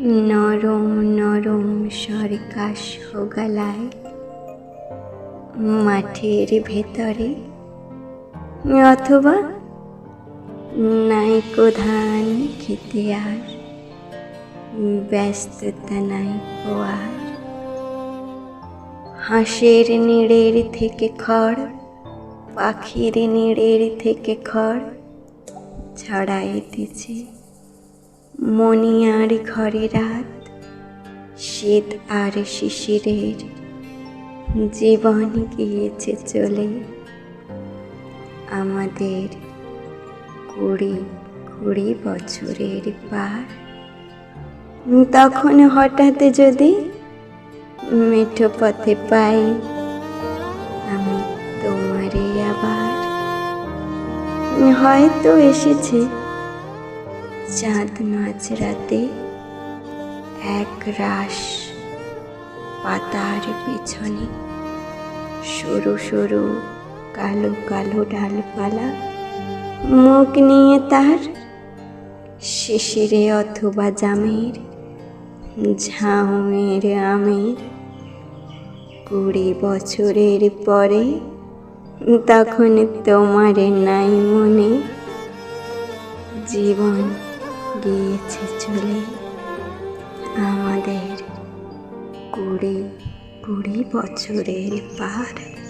নরম নরম সরকাশ হোগালায় মাঠের ভেতরে অথবা নাইকো ধান খেতে আর ব্যস্ততা নাইকো আর হাঁসের নিড়ের থেকে খড়, পাখির নিড়ের থেকে খড় ছড়াইতেছে। মনিয়ার ঘরে রাত, শীত আর শিশিরের জীবন গিয়েছে চলে। আমাদের কুড়ি কুড়ি বছরের পার। তখন হঠাৎ যদি মেঠো পথে পাই, আমি তোমারে আবার। হয়তো এসেছে চাঁদ মাঝ রাতে এক রাস পাতার পেছনে সরু সরু কালো কালো ডালপালা, মুখ নিয়ে তার শিশিরে অথবা জামের ঝাউমের আমের। কুড়ি বছরের পরে তখন তোমার নাই মনে জীবন গিয়েছে চলে। আমাদের কুড়ি কুড়ি বছরের পার।